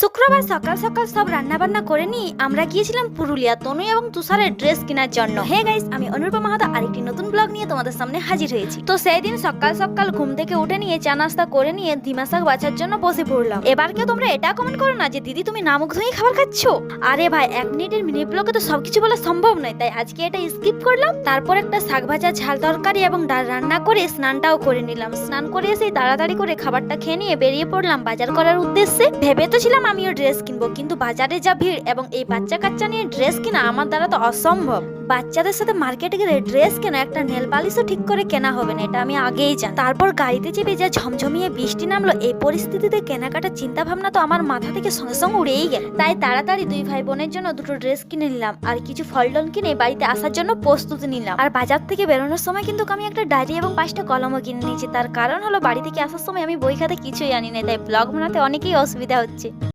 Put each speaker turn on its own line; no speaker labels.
শুক্রবার সকাল সকাল সব রান্না বান্না করে নিয়ে আমরা গিয়েছিলাম পুরুলিয়া তনু এবং তুষারের ড্রেস কেনার জন্য। হে গাইস আমি অনুরূপা মাহাতো আরেকটি নতুন ব্লগ নিয়ে তোমাদের সামনে হাজির হয়েছি। তো সেই দিন সকাল সকাল ঘুম থেকে উঠে নিয়ে চা নাস্তা করে নিয়ে ডিমা শাক বাছার জন্য বসে পড়লাম। এবার কেউ তোমরা এটা কমেন্ট করো না যে, দিদি, তুমি নামক ধুয়ে খাবার খাচ্ছ? আরে ভাই, এক মিনিটের মিনিট ব্লগে তো সবকিছু বলা সম্ভব নয়। তাই আজকে এটা স্কিপ করলাম। তারপর একটা শাক ভাজা, ঝাল তরকারি এবং ডাল রান্না করে স্নানটাও করে নিলাম। স্নান করে এসে তাড়াতাড়ি করে খাবারটা খেয়ে নিয়ে বেরিয়ে পড়লাম বাজার করার উদ্দেশ্যে। ভেবে তো ছিলাম আমিও ড্রেস কিনবো, কিন্তু বাজারে যা ভিড় এবং এই বাচ্চা কাচ্চা নিয়ে ড্রেস কেনা আমার দ্বারা তো অসম্ভব। বাচ্চাদের সাথে মার্কেটে গেলে ড্রেস কেনা, একটা নেল পালিশও ঠিক করে কেনা হবে না, এটা আমি আগেই জানি। তারপর গাড়িতে চেপে যা ঝমঝমিয়ে বৃষ্টি নামলো, এই পরিস্থিতিতে কেনাকাটার চিন্তা ভাবনা তো আমার মাথা থেকে সঙ্গে সঙ্গে উড়েই গেল। তাই তাড়াতাড়ি দুই ভাই বোনের জন্য দুটো ড্রেস কিনে নিলাম, আর কিছু ফল টল কিনে বাড়িতে আসার জন্য প্রস্তুতি নিলাম। আর বাজার থেকে বেরোনোর সময় কিন্তু আমি একটা ডায়েরি এবং পাঁচটা কলমও কিনে নিয়েছি। তার কারণ হলো বাড়ি থেকে আসার সময় আমি বই খাতে কিছুই আনি না তাই ব্লগ বানাতে অনেকেই অসুবিধা হচ্ছে।